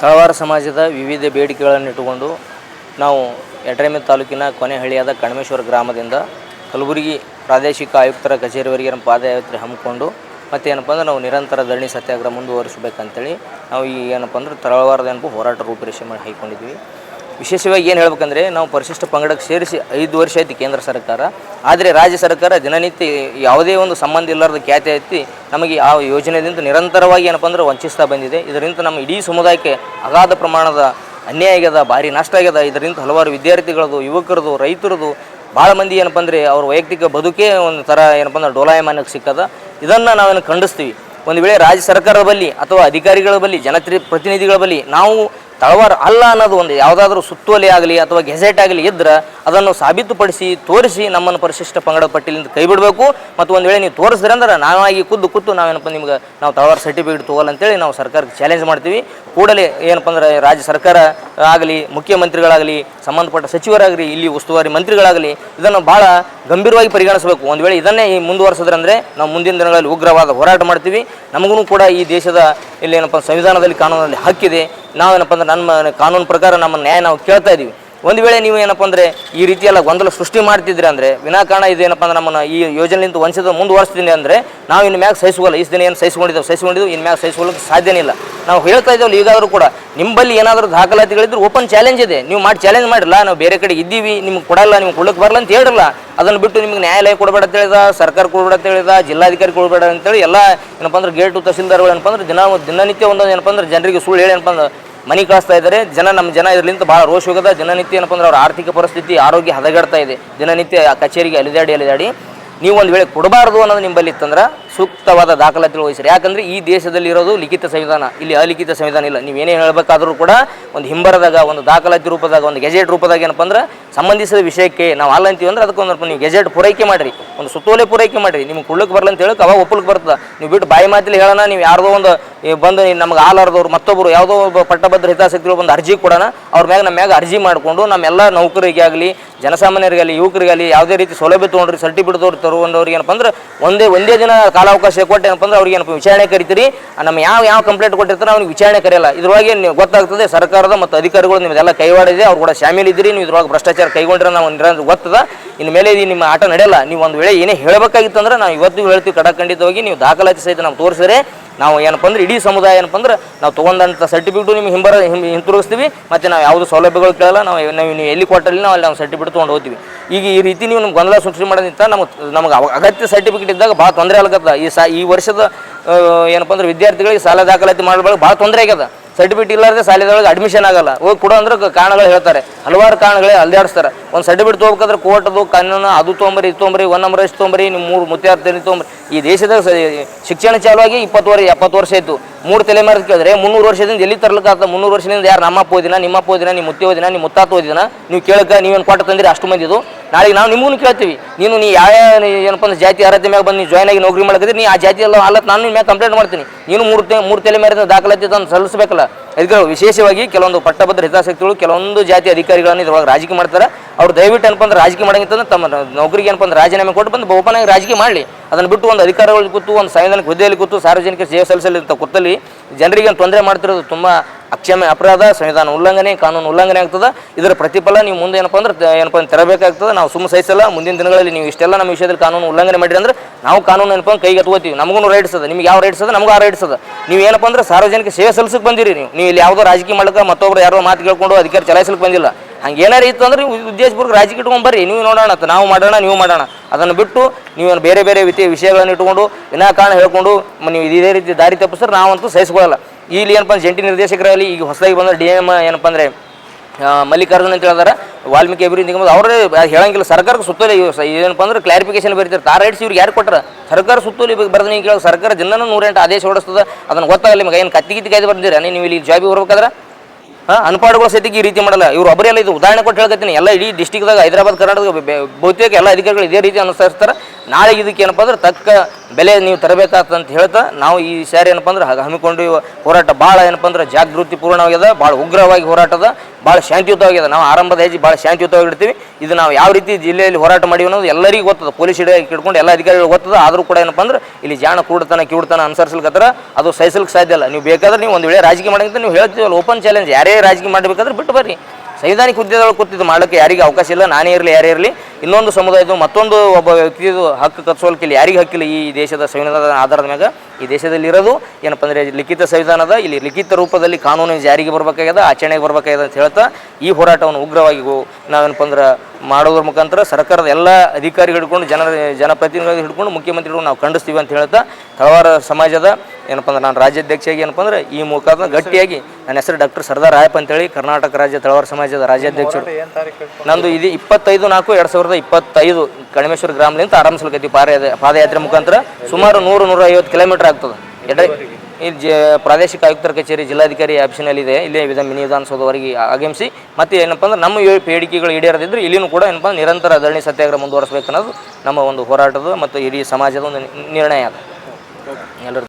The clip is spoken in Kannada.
ತಳವಾರ ಸಮಾಜದ ವಿವಿಧ ಬೇಡಿಕೆಗಳನ್ನು ಇಟ್ಟುಕೊಂಡು ನಾವು ಎಡ್ರೆಮೆ ತಾಲೂಕಿನ ಕೊನೆಹಳ್ಳಿಯಾದ ಕಣಮೇಶ್ವರ ಗ್ರಾಮದಿಂದ ಕಲಬುರಗಿ ಪ್ರಾದೇಶಿಕ ಆಯುಕ್ತರ ಕಚೇರಿವರೆಗೆ ನಮ್ಮ ಪಾದಯಾತ್ರೆ ಹಮ್ಮಿಕೊಂಡು ಮತ್ತು ಏನಪ್ಪ ಅಂದ್ರೆ ನಾವು ನಿರಂತರ ಧರಣಿ ಸತ್ಯಾಗ್ರಹ ಮುಂದುವರಿಸಬೇಕಂತೇಳಿ ನಾವು ಈ ಏನಪ್ಪ ಅಂದ್ರೆ ತಳವಾರದ ಏನಪ್ಪ ಹೋರಾಟ ರೂಪುರೇಷೆ ಮಾಡಿ ಹಾಕ್ಕೊಂಡಿದ್ವಿ ವಿಶೇಷವಾಗಿ ಏನು ಹೇಳ್ಬೇಕಂದ್ರೆ, ನಾವು ಪರಿಶಿಷ್ಟ ಪಂಗಡಕ್ಕೆ ಸೇರಿಸಿ ಐದು ವರ್ಷ ಐತಿ ಕೇಂದ್ರ ಸರ್ಕಾರ. ಆದರೆ ರಾಜ್ಯ ಸರ್ಕಾರ ದಿನನಿತ್ಯ ಯಾವುದೇ ಒಂದು ಸಂಬಂಧ ಇಲ್ಲದ ಖ್ಯಾತಿ ಐತಿ ನಮಗೆ ಆ ಯೋಜನೆಯಿಂದ ನಿರಂತರವಾಗಿ ಏನಪ್ಪ ಅಂದ್ರೆ ವಂಚಿಸ್ತಾ ಬಂದಿದೆ. ಇದರಿಂದ ನಮ್ಮ ಇಡೀ ಸಮುದಾಯಕ್ಕೆ ಅಗಾಧ ಪ್ರಮಾಣದ ಅನ್ಯಾಯ ಆಗ್ಯದ, ಭಾರಿ ನಷ್ಟ ಆಗ್ಯದ. ಇದರಿಂದ ಹಲವಾರು ವಿದ್ಯಾರ್ಥಿಗಳದು, ಯುವಕರದು, ರೈತರದು ಭಾಳ ಮಂದಿ ಏನಪ್ಪ ಅಂದರೆ ಅವ್ರ ವೈಯಕ್ತಿಕ ಬದುಕೇ ಒಂದು ಥರ ಏನಪ್ಪ ಅಂದ್ರೆ ಡೋಲಾಯಮಾನಕ್ಕೆ ಸಿಕ್ಕದ. ಇದನ್ನು ನಾವೇನು ಖಂಡಿಸ್ತೀವಿ. ಒಂದು ವೇಳೆ ರಾಜ್ಯ ಸರ್ಕಾರದ ಬಳಿ ಅಥವಾ ಅಧಿಕಾರಿಗಳ ಬಳಿ ಜನಪ್ರತಿನಿಧಿಗಳ ಪ್ರತಿನಿಧಿಗಳ ಬಳಿ ನಾವು ತಳವಾರ ಅಲ್ಲ ಅನ್ನೋದು ಒಂದು ಯಾವುದಾದ್ರೂ ಸುತ್ತೋಲೆ ಆಗಲಿ ಅಥವಾ ಗೆಜೆಟ್ ಆಗಲಿ ಇದ್ರೆ ಅದನ್ನು ಸಾಬೀತುಪಡಿಸಿ ತೋರಿಸಿ ನಮ್ಮನ್ನು ಪರಿಶಿಷ್ಟ ಪಂಗಡ ಪಟ್ಟಿಲಿಂದ ಕೈ ಬಿಡಬೇಕು. ಮತ್ತು ಒಂದು ವೇಳೆ ನೀವು ತೋರಿಸಿದ್ರೆ ಅಂದ್ರೆ ನಾವಾಗಿ ಖುದ್ದು ಕೂತು ನಾವೇನಪ್ಪ ನಿಮ್ಗೆ ನಾವು ತಳವಾರ ಸರ್ಟಿಫಿಕೇಟ್ ತೊಗೊಲ್ಲ ಅಂತೇಳಿ ನಾವು ಸರ್ಕಾರಕ್ಕೆ ಚಾಲೆಂಜ್ ಮಾಡ್ತೀವಿ. ಕೂಡಲೇ ಏನಪ್ಪ ಅಂದ್ರೆ ರಾಜ್ಯ ಸರ್ಕಾರ ಆಗಲಿ, ಮುಖ್ಯಮಂತ್ರಿಗಳಾಗಲಿ, ಸಂಬಂಧಪಟ್ಟ ಸಚಿವರಾಗಲಿ, ಇಲ್ಲಿ ಉಸ್ತುವಾರಿ ಮಂತ್ರಿಗಳಾಗಲಿ ಇದನ್ನು ಭಾಳ ಗಂಭೀರವಾಗಿ ಪರಿಗಣಿಸಬೇಕು. ಒಂದು ವೇಳೆ ಇದನ್ನೇ ಈ ಮುಂದುವರೆಸಿದ್ರೆ ಅಂದರೆ ನಾವು ಮುಂದಿನ ದಿನಗಳಲ್ಲಿ ಉಗ್ರವಾದ ಹೋರಾಟ ಮಾಡ್ತೀವಿ. ನಮಗೂ ಕೂಡ ಈ ದೇಶದ ಇಲ್ಲಿ ಏನಪ್ಪ ಸಂವಿಧಾನದಲ್ಲಿ ಕಾನೂನಲ್ಲಿ ಹಕ್ಕಿದೆ. ನಾವೇನಪ್ಪ ಅಂದ್ರೆ ನಮ್ಮ ಕಾನೂನು ಪ್ರಕಾರ ನಮ್ಮ ನ್ಯಾಯ ನಾವು ಕೇಳ್ತಾ ಇದ್ದೀವಿ ಒಂದು ವೇಳೆ ನೀವು ಏನಪ್ಪ ಅಂದ್ರೆ ಈ ರೀತಿ ಎಲ್ಲ ಗೊಂದಲ ಸೃಷ್ಟಿ ಮಾಡ್ತಿದ್ರೆ ಅಂದ್ರೆ ವಿನಾಕಾರಣ ಇದೇನಪ್ಪ ಅಂದ್ರೆ ನಮ್ಮನ್ನು ಈ ಯೋಜನೆಯಿಂದ ವಂಚಿತ ಮುಂದುವರಿಸ್ತೀನಿ ಅಂದ್ರೆ, ನಾವು ಇನ್ನು ಮ್ಯಾಗ ಸಹಿಸೋಲ್ಲ ಇಷ್ಟು ದಿನ ಏನು ಸಹಿಸ್ಕೊಂಡಿದ್ದೇವೆ, ಸಹಿಸ್ಕೊಂಡಿದ್ದು ಇನ್ನು ಮ್ಯಾಗ ಸಹಿಸ್ಕೊಳ್ಳೋಕೆ ಸಾಧ್ಯನೇ ಇಲ್ಲ. ನಾವು ಹೇಳ್ತಾ ಇದ್ದೇವಲ್ಲ ಈಗಾದರೂ ಕೂಡ, ನಿಮ್ಮಲ್ಲಿ ಏನಾದರೂ ದಾಖಲಾತಿಗಳಿದ್ರೆ ಓಪನ್ ಚಾಲೆಂಜ್ ಇದೆ. ನೀವು ಮಾಡಿ ಚಾಲೆಂಜ್ ಮಾಡಿರಲ್ಲ, ನಾವು ಬೇರೆ ಕಡೆ ಇದ್ದೀವಿ, ನಿಮ್ಗೆ ಕೊಡಲ್ಲ, ನಿಮ್ಗೆ ಕೊಡಕ್ಕೆ ಬರಲ್ಲ ಅಂತ ಹೇಳಿರಲ್ಲ, ಅದನ್ನು ಬಿಟ್ಟು ನಿಮ್ಗೆ ನ್ಯಾಯಾಲಯ ಕೊಡಬೇಡ ಅಂತ ಹೇಳಿದ, ಸರ್ಕಾರ ಕೊಡಬೇಡ ಅಂತ ಹೇಳಿದ, ಜಿಲ್ಲಾಧಿಕಾರಿ ಕೊಡಬೇಡ ಅಂತೇಳಿ ಎಲ್ಲ ಏನಪ್ಪ ಅಂದ್ರೆ ಗೇಟು ತಹಸೀಲ್ದಾರ್ಗಳು ಏನಪ್ಪ ಅಂದ್ರೆ ದಿನ ದಿನನಿತ್ಯ ಒಂದೊಂದು ಏನಪ್ಪ ಅಂದ್ರೆ ಜನರಿಗೆ ಸುಳ್ಳು ಹೇಳಿ ಏನಪ್ಪ ಅಂದ್ರೆ ಮನೆ ಕಳಿಸ್ತಾ ಇದ್ದಾರೆ. ಜನ ನಮ್ಮ ಜನ ಇದರಿಂದ ಭಾಳ ರೋಷ ಹೋಗದ. ದಿನನಿತ್ಯ ಏನಪ್ಪ ಅಂದ್ರೆ ಅವ್ರ ಆರ್ಥಿಕ ಪರಿಸ್ಥಿತಿ, ಆರೋಗ್ಯ ಹದಗೆಡ್ತಾ ಇದೆ. ದಿನನಿತ್ಯ ಕಚೇರಿಗೆ ಅಲಿದಾಡಿ ಅಲಿದಾಡಿ. ನೀವು ಒಂದು ವೇಳೆ ಕೊಡಬಾರ್ದು ಅನ್ನೋದು ನಿಂಬಲ್ಲಿ ಇತ್ತಂದ್ರೆ ಸೂಕ್ತವಾದ ದಾಖಲಾತಿಗಳು ವಹಿಸಿರಿ. ಯಾಕಂದ್ರೆ ಈ ದೇಶದಲ್ಲಿ ಇರೋದು ಲಿಖಿತ ಸಂವಿಧಾನ. ಇಲ್ಲಿ ಅಲಿಖಿತ ಸಂವಿಧಾನ ಇಲ್ಲ. ನೀವೇನೇ ಹೇಳಬೇಕಾದರೂ ಕೂಡ ಒಂದು ಹಿಂಬರದಾಗ, ಒಂದು ದಾಖಲಾತಿ ರೂಪದಾಗ, ಒಂದು ಗೆಜೆಟ್ ರೂಪದಾಗ ಏನಪ್ಪ ಅಂದ್ರೆ ಸಂಬಂಧಿಸಿದ ವಿಷಯಕ್ಕೆ ನಾವು ಅಲ್ಲ ಅಂತೀವಿ ಅಂದ್ರೆ ಅದಕ್ಕೆ ಒಂದು ನೀವು ಗೆಜೆಟ್ ಪೂರೈಕೆ ಮಾಡಿರಿ. ಒಂದು ಸುತ್ತೋಲೆ ಪೂರೈಕೆ ಮಾಡಿರಿ. ನಿಮ್ಗೆ ಕುಳ್ಳಕ್ಕೆ ಬರಲ್ಲ ಅಂತ ಹೇಳಕ್ಕೆ ಅವಾಗ ಒಪ್ಪಲಿಕ್ಕೆ ಬರ್ತದೆ. ನೀವು ಬಿಟ್ಟು ಬಾಯಿ ಮಾತಲ್ಲಿ ಹೇಳೋಣ, ನೀವು ಯಾರ್ದೋ ಒಂದು ಬಂದು ನಮ್ಗೆ ಆಲಾರ್ದವ್ರು ಮತ್ತೊಬ್ಬರು ಯಾವುದೋ ಒಬ್ಬ ಪಟ್ಟಭದ್ರ ಹಿತಾಸಕ್ತಿಗಳು ಒಂದು ಅರ್ಜಿ ಕೊಡೋಣ. ಅವ್ರ ಮ್ಯಾಗ ನಮ್ಮ ಮ್ಯಾಗ ಅರ್ಜಿ ಮಾಡಿಕೊಂಡು ನಮ್ಮೆಲ್ಲ ನೌಕರಿಗಾಗಲಿ ಜನಸಾಮಾನ್ಯರಿಗಾಗಲಿ, ಯುವಕರಿಗಾಗಲಿ ಯಾವುದೇ ರೀತಿ ಸೌಲಭ್ಯ ತೊಗೊಂಡ್ರಿ, ಸರ್ಟಿಫಿಕೇಟ್ ತೋರು ತರುವಂಥವ್ರಿಗೆ ಏನಪ್ಪ ಅಂದ್ರೆ ಒಂದೇ ಒಂದೇ ದಿನ ಕಾಲಾವಕಾಶ ಕೊಟ್ಟು ಏನಪ್ಪ ಅಂದ್ರೆ ಅವ್ರಿಗೆ ಏನಪ್ಪ, ವಿಚಾರಣೆ ಕರಿತೀರಿ? ನಮ್ಮ ಯಾವ ಯಾವ ಕಂಪ್ಲೇಂಟ್ ಕೊಟ್ಟಿರ್ತಾರೆ ಅವ್ನಿಗೆ ವಿಚಾರಣೆ ಕರೆಯಲ್ಲ. ಇದ್ರೊಳಗೆ ನೀವು ಗೊತ್ತಾಗ್ತದೆ, ಸರ್ಕಾರದ ಮತ್ತು ಅಧಿಕಾರಿಗಳು ನಿಮ್ದೆಲ್ಲ ಕೈವಾಡಿದೆ ಅವ್ರು ಕೂಡ ಶಾಮೀಲ್ ಇದ್ದೀರಿ, ನೀವು ಇದ್ರೊಳಗೆ ಭ್ರಷ್ಟಾಚಾರ ಕೈಗೊಂಡ್ರೆ ನಾವು ನಿರಂತರ ಗೊತ್ತದ. ಇನ್ನು ಮೇಲೆ ಇದು ನಿಮ್ಮ ಆಟ ನಡೆಯಲ್ಲ. ನೀವು ಒಂದು ವೇಳೆ ಏನೇ ಹೇಳಬೇಕಾಗಿತ್ತು ಅಂದ್ರೆ ನಾವು ಇವತ್ತಿಗೂ ಹೇಳ್ತೀವಿ ಕಡಖಂಡಿತವಾಗಿ ನೀವು ದಾಖಲಾತಿ ಸಹಿತ ನಾವು ತೋರಿಸಿದ್ರೆ ನಾವು ಏನಪ್ಪ ಅಂದ್ರೆ ಇಡೀ ಸಮುದಾಯ ಏನಪ್ಪ ಅಂದ್ರೆ ನಾವು ತೊಗೊಂಡಂಥ ಸರ್ಟಿಫಿಕೇಟು ನಿಮ್ಗೆ ಹಿಂಬರ ಹಿಂ ಹಿಂತಿರುಗಿಸ್ತೀವಿ. ಮತ್ತು ನಾವು ಯಾವುದು ಸೌಲಭ್ಯಗಳು ಕೇಳಲ್ಲ, ನಾವು ನಾವು ನೀವು ಎಲ್ಲಿ ಕೊಟ್ಟಲ್ಲಿ ನಾವು ಅಲ್ಲಿ ನಾವು ಸರ್ಟಿಫಿಕೇಟ್ ತೊಗೊಂಡು ಹೋಗ್ತೀವಿ. ಈಗ ಈ ರೀತಿ ನೀವು ನಮ್ಗೆ ಗೊಂದಲ ಸೃಷ್ಟಿ ಮಾಡೋದಿಂತ ನಮಗೆ ನಮಗೆ ಅಗತ್ಯ ಸರ್ಟಿಫಿಕೇಟ್ ಇದ್ದಾಗ ಭಾಳ ತೊಂದರೆ ಆಗತ್ತ. ಈ ಸಾ ಈ ವರ್ಷದ ಏನಪ್ಪ ಅಂದ್ರೆ ವಿದ್ಯಾರ್ಥಿಗಳಿಗೆ ಸಾಲ ದಾಖಲಾತಿ ಮಾಡಬೇಕು ಭಾಳ ತೊಂದರೆ ಆಗ್ಯದ. ಸರ್ಟಿಫಿಕೇಟ್ ಇಲ್ಲಾರ್ದೆ ಶಾಲೆದೊಳಗೆ ಅಡ್ಮಿಷನ್ ಆಗಲ್ಲ. ಹೋಗಿ ಕೊಡು ಅಂದ್ರೆ ಕಾರಣಗಳು ಹೇಳ್ತಾರೆ. ಹಲವಾರು ಕಾರಣಗಳೇ ಅಲ್ದಾಡಿಸ್ತಾರೆ. ಒಂದು ಸರ್ಟಿಫಿಕೇಟ್ ತೊಗೋಬೇಕಾದ್ರೆ ಅದು ಕಾನೂನು ಅದು ತೊಗೊಂಬರಿ ಇದು ತೊಗೊಂಬರಿ ಒನ್ ನಂಬರ್ ಎಷ್ಟು ತೊಗೊಂಬರಿ ನಿಮ್ಮ ಮೂರು ಮುತ್ಯಾರ್ಥಿ ತೊಗೊಂಬರಿ ಈ ದೇಶದ ಶಿಕ್ಷಣ ಚಾಲುವಾಗಿ ಇಪ್ಪತ್ತು ವರ್ಷ ಎಪ್ಪತ್ತು ವರ್ಷ ಆಯಿತು. ಮೂರು ತಲೆಮಾರು ಕೇಳಿದ್ರೆ, ಮುನ್ನೂರು ವರ್ಷದಿಂದ ಎಲ್ಲಿ ತರ್ಲಿಕ್ಕಾಗ್ತದೆ? ಮುನ್ನೂರು ವರ್ಷದಿಂದ ಯಾರು ನಮ್ಮಪ್ಪ ಓದಿನ ಓದಿನ, ನಿಮ್ಮ ಮುತ್ತಿ ಓದಿನ, ನಿಮ್ಮ ಮುತ್ತಾತ ಓದಿನ ನೀವು ಕೇಳಕ್ಕೆ ನೀವೇನು ಕೊಟ್ಟು ತಂದಿರಿ? ಅಷ್ಟು ಮಂದಿದು ನಾಳೆಗೆ ನಾವು ನಿಮಗೂ ಕೇಳ್ತೀವಿ. ನೀನು, ನೀ ಯಾವ ಏನಪ್ಪ ಅಂದ್ರೆ ಜಾತಿ ಆರಾಧ್ಯ ಮ್ಯಾಗ ಬಂದು ನೀವು ಜಾಯ್ನ್ ಆಗಿ ನೌಕರಿ ಮಾಡಿದ್ರೆ ನೀ ಆ ಜಾತಿ ಎಲ್ಲ ಅಲ್ಲ ನಾನು ನಿಮ್ಮ ಕಂಪ್ಲೇಂಟ್ ಮಾಡ್ತೀನಿ. ನೀನು ಮೂರು ಮೂರು ತಲೆಮಾರಿಂದ ದಾಖಲಾತಿ ತಂದು ಸಲ್ಲಿಸಬೇಕಲ್ಲ. ಅದಕ್ಕೆ ವಿಶೇಷವಾಗಿ ಕೆಲವೊಂದು ಪಟ್ಟಭದ್ರ ಹಿತಾಸಕ್ತಿಗಳು, ಕೆಲವೊಂದು ಜಾತಿ ಅಧಿಕಾರಿಗಳನ್ನು ಇದ್ರೊಳಗೆ ರಾಜಕೀಯ ಮಾಡ್ತಾರೆ. ಅವ್ರು ದಯವಿಟ್ಟು ಏನಪ್ಪ ಅಂದ್ರೆ ರಾಜಕೀಯ ಮಾಡಂಗಿತ್ತಂದ್ರೆ ತಮ್ಮ ನೌಕರಿಗೆ ಏನಪ್ಪ ಅಂದ್ರೆ ರಾಜೀನಾಮೆ ಕೊಟ್ಟು ಬಂದು ಆಗಿ ರಾಜಕೀಯ ಮಾಡಲಿ. ಅದನ್ನು ಬಿಟ್ಟು ಒಂದು ಅಧಿಕಾರಿಗಳು ಕೂತು, ಒಂದು ಸಂವಿಧಾನಕ್ಕೆ ಹುದ್ದೆಯಲ್ಲಿ ಕೂತು ಸಾರ್ವಜನಿಕ ಸೇವೆ ಸಲ್ಲಿಸಲಿ ಅಂತ ಕೂತಲ್ಲಿ ಜನರಿಗೆ ಏನು ತೊಂದರೆ ಮಾಡ್ತಿರೋದು ತುಂಬ ಅಕ್ಷಮ್ಯ ಅಪರಾಧ, ಸಂವಿಧಾನ ಉಲ್ಲಂಘನೆ, ಕಾನೂನು ಉಲ್ಲಂಘನೆ ಆಗ್ತದೆ. ಇದರ ಪ್ರತಿಫಲ ನೀವು ಮುಂದೆ ಏನಪ್ಪ ಅಂದ್ರೆ ಏನಪ್ಪ ಅಂದ್ರೆ ತರಬೇಕಾಗ್ತದೆ. ನಾವು ಸುಮ್ಮ ಸಹಿಸಲ್ಲ, ಮುಂದಿನ ದಿನಗಳಲ್ಲಿ ನೀವು ಇಷ್ಟೆಲ್ಲ ನಮ್ಮ ವಿಷಯದಲ್ಲಿ ಕಾನೂನು ಉಲ್ಲಂಘನೆ ಮಾಡಿರಿ ಅಂದ್ರೆ ನಾವು ಕಾನೂನು ಏನಪ್ಪ ಅಂದ್ರೆ ಕೈಗೆ ನಮಗೂ ರೈಟ್ಸ್ ಅದ ನಿಮ್ಗೆ ಯಾವ ರೈಟ್ಸ್ ಅದ ನಮಗೂ ಆ ರೈಟ್ಸ್ ಅದ ನೀವು ಏನಪ್ಪ ಅಂದ್ರೆ ಸಾರ್ವಜನಿಕ ಸೇವೆ ಸಲ್ಲಿಸಕ್ಕೆ ಬಂದಿರಿ ನೀವು. ನೀವು ಇಲ್ಲಿ ಯಾವುದೋ ರಾಜಕೀಯ ಮಾಡಕ್ಕೆ ಮತ್ತೊಬ್ರು ಯಾರೋ ಮಾತು ಕೇಳ್ಕೊಂಡು ಅಧಿಕಾರ ಚಲಾಯಿಸಲಿಕ್ಕೆ ಬಂದಿಲ್ಲ. ಹಂಗೆ ಏನಾರು ಇತ್ತು ಅಂದ್ರೆ ನೀವು ಉದ್ದೇಶಪೂರ್ವಕ ರಾಜಕೀಯ ಇಟ್ಕೊಂಡು ಬರ್ರಿ. ನೀವು ನೋಡೋಣ ಅಂತ. ನಾವು ಮಾಡೋಣ, ನೀವು ಮಾಡೋಣ. ಅದನ್ನು ಬಿಟ್ಟು ನೀವು ಬೇರೆ ಬೇರೆ ರೀತಿಯ ವಿಷಯಗಳನ್ನು ಇಟ್ಕೊಂಡು ವಿನಾಕಾರಣ ಹೇಳ್ಕೊಂಡು ನೀವು ಇದೇ ರೀತಿ ದಾರಿ ತಪ್ಪಿಸಿದ್ರೆ ನಾವಂತೂ ಸಹಿಸ್ಕೊಳ್ಳಲ್ಲ. ಇಲ್ಲಿ ಏನಪ್ಪ ಅಂದ್ರೆ ಜಂಟಿ ನಿರ್ದೇಶಕರಲ್ಲಿ ಈಗ ಹೊಸದಾಗಿ ಬಂದ ಡಿ ಎಂ ಏನಪ್ಪ ಅಂದರೆ ಮಲ್ಲಿಕಾರ್ಜುನ್ ಅಂತ ಹೇಳಿದಾರೆ, ವಾಲ್ಮೀಕಿ ಅಭಿವೃದ್ಧಿ ನಿಗಮದ ಅವರೇ ಹೇಳಂಗಿಲ್ಲ. ಸರ್ಕಾರಕ್ಕೆ ಸುತ್ತೋಲೆ ಏನಪ್ಪ ಅಂದ್ರೆ ಕ್ಲಾರಿಫಿಕೇಶನ್ ಬರೀತಾರೆ ತಾರೈಟ್ಸ್ ರೈಟ್ಸ್ ಇವ್ರಿಗೆ ಯಾರು ಕೊಟ್ಟರೆ ಸರ್ಕಾರ ಸುತ್ತೋಲೆ ಬರೆದು ನೀವು ಕೇಳೋ ಸರ್ಕಾರ ಜನನೂ ನೂರೆಂಟು ಆದೇಶ ಹೊಡಿಸ್ತದೆ ಅದನ್ನು ಗೊತ್ತಾಗಲ್ಲ ನಿಮಗೆ. ಏನು ಕತ್ತಿ ಗಿತ್ತಿ ಕಾಯ್ದು ಬರ್ದಿರ ನೀವು ಇಲ್ಲಿ ಜಾಬಿಗೆ ಬರ್ಬೇಕಾದ್ರೆ ಅನ್ಪಾಡುಗಳ ಸಹಿತ ಈ ರೀತಿ ಮಾಡಲ್ಲ. ಇವರು ಒಬ್ಬರೇ ಇದು ಉದಾಹರಣೆ ಕೊಟ್ಟು ಹೇಳ್ಕತ್ತೀನಿ. ಎಲ್ಲ ಇಡೀ ಡಿಸ್ಟಿಕ್ದಾಗ ಹೈದರಾಬಾದ್ ಕರ್ನಾಟಕ ಬಹುತೇಕ ಎಲ್ಲ ಅಧಿಕಾರಿಗಳು ಇದೇ ರೀತಿ ಅನುಸರಿಸ್ತಾರೆ. ನಾಳೆ ಇದಕ್ಕೆ ಏನಪ್ಪ ಅಂದ್ರೆ ತಕ್ಕ ಬೆಲೆ ನೀವು ತರಬೇಕಾಗ್ತದೆ ಅಂತ ಹೇಳ್ತಾ, ನಾವು ಈ ಸಾರಿ ಏನಪ್ಪ ಅಂದ್ರೆ ಹಾಗೆ ಹಮ್ಮಿಕೊಂಡು ಹೋರಾಟ ಭಾಳ ಏನಪ್ಪ ಅಂದ್ರೆ ಜಾಗೃತಿ ಪೂರ್ಣವಾಗ್ಯದ ಭಾಳ ಉಗ್ರವಾಗಿ ಹೋರಾಟದ ಭಾಳ ಶಾಂತಿಯುತವಾಗಿದೆ ನಾವು ಆರಂಭದ ಹೆಜ್ಜೆ ಭಾಳ ಶಾಂತಿಯುತವಾಗಿರ್ತೀವಿ. ಇದು ನಾವು ಯಾವ ರೀತಿ ಜಿಲ್ಲೆಯಲ್ಲಿ ಹೋರಾಟ ಮಾಡಿವಿ ಅನ್ನೋದು ಎಲ್ಲರಿಗೂ ಗೊತ್ತದ. ಪೊಲೀಸ್ ಹಿಡಿಯ ಹಿಡ್ಕೊಂಡು ಎಲ್ಲ ಅಧಿಕಾರಿಗಳು ಗೊತ್ತದ. ಆದರೂ ಕೂಡ ಏನಪ್ಪ ಅಂದ್ರೆ ಇಲ್ಲಿ ಜಾಣ ಕೂಡತನ ಕಿವುಡ್ತನ ಅನುಸರಿಸಲಿಕ್ಕೆ ಅದು ಸಹಿಸಲಿಕ್ಕೆ ಸಾಧ್ಯ ಇಲ್ಲ. ನೀವು ಬೇಕಾದ್ರೆ ನೀವು ಒಂದು ವೇಳೆ ರಾಜಕೀಯ ಮಾಡಂತ ನೀವು ಹೇಳ್ತೀವಲ್ಲ ಓಪನ್ ಚಾಲೆಂಜ್ ಯಾರೇ ರಾಜಕೀಯ ಮಾಡಬೇಕಾದ್ರೆ ಬಿಟ್ಟು ಬರ್ರಿ ಸಂವಿಧಾನಿಕ ಹುದ್ದೆದೊಳಗೆ ಕೂತಿದ್ದು ಮಾಡೋಕ್ಕೆ ಯಾರಿಗೆ ಅವಕಾಶ ಇಲ್ಲ, ನಾನೇ ಇರಲಿ, ಯಾರೇ ಇರಲಿ. ಇನ್ನೊಂದು ಸಮುದಾಯದ ಮತ್ತೊಂದು ಒಬ್ಬ ವ್ಯಕ್ತಿದು ಹಕ್ಕು ಕತ್ಸೋಲ್ಕೆ ಇಲ್ಲಿ ಯಾರಿಗೆ ಹಕ್ಕಿಲ್ಲ ಈ ದೇಶದ ಸಂವಿಧಾನದ ಆಧಾರದ ಮ್ಯಾಗ. ಈ ದೇಶದಲ್ಲಿ ಇರೋದು ಏನಪ್ಪ ಅಂದರೆ ಲಿಖಿತ ಸಂವಿಧಾನದ, ಇಲ್ಲಿ ಲಿಖಿತ ರೂಪದಲ್ಲಿ ಕಾನೂನು ಜಾರಿಗೆ ಬರಬೇಕಾಗ್ಯದ, ಆಚರಣೆಗೆ ಬರಬೇಕಾಗ್ಯದ ಅಂತ ಹೇಳ್ತಾ ಈ ಹೋರಾಟವನ್ನು ಉಗ್ರವಾಗಿ ನಾವೇನಪ್ಪ ಅಂದ್ರೆ ಮಾಡೋದ್ರ ಮುಖಾಂತರ ಸರ್ಕಾರದ ಎಲ್ಲ ಅಧಿಕಾರಿಗಳು ಹಿಡ್ಕೊಂಡು, ಜನ, ಜನಪ್ರತಿನಿಧಿಗಳು ಹಿಡ್ಕೊಂಡು ಮುಖ್ಯಮಂತ್ರಿಗಳು ನಾವು ಖಂಡಿಸ್ತೀವಿ ಅಂತ ಹೇಳ್ತಾ ತಳವಾರ ಸಮಾಜದ ಏನಪ್ಪ ಅಂದ್ರೆ ನಾನು ರಾಜ್ಯಾಧ್ಯಕ್ಷಿಯಾಗಿ ಏನಪ್ಪ ಅಂದ್ರೆ ಈ ಮುಖಾಂತರ ಗಟ್ಟಿಯಾಗಿ ನನ್ನ ಹೆಸರು ಡಾಕ್ಟರ್ ಸರ್ದಾರ್ ರಾಯಪ್ಪ ಅಂತೇಳಿ ಕರ್ನಾಟಕ ರಾಜ್ಯ ತಳವಾರ ಸಮಾಜದ ರಾಜ್ಯಾಧ್ಯಕ್ಷರು. ನಂದು ಇದು ಇಪ್ಪತ್ತೈದು ನಾಲ್ಕು ಎರಡು ಸಾವಿರದ ಇಪ್ಪತ್ತೈದು ಕಣಿಮೇಶ್ವರ ಗ್ರಾಮದಿಂದ ಆರಂಭಿಸಲಿಕ್ಕೆ ಪಾದ ಪಾದಯಾತ್ರೆ ಮುಖಾಂತರ. ಸುಮಾರು ನೂರು ನೂರ ಐವತ್ತು ಕಿಲೋಮೀಟರ್ ಆಗ್ತದೆ. ಎಡ ಇಲ್ಲಿ ಜ ಪ್ರಾದೇಶಿಕ ಆಯುಕ್ತರ ಕಚೇರಿ ಜಿಲ್ಲಾಧಿಕಾರಿ ಆಫೀಸಿನಲ್ಲಿದೆ. ಇಲ್ಲೇ ವಿಧ ಮಿನಿ ವಿಧಾನಸೌಧವರೆಗೆ ಆಗಮಿಸಿ ಮತ್ತೆ ಏನಪ್ಪ ಅಂದ್ರೆ ನಮ್ಮ ಬೇಡಿಕೆಗಳು ಈಡೇರದಿದ್ದರೆ ಇಲ್ಲಿನೂ ಕೂಡ ಏನಪ್ಪ ನಿರಂತರ ಧರಣಿ ಸತ್ಯಾಗ್ರಹ ಮುಂದುವರಿಸಬೇಕನ್ನೋದು ನಮ್ಮ ಒಂದು ಹೋರಾಟದ ಮತ್ತು ಇಡೀ ಸಮಾಜದ ಒಂದು ನಿರ್ಣಯ ಅದು. ಎಲ್ಲರೂ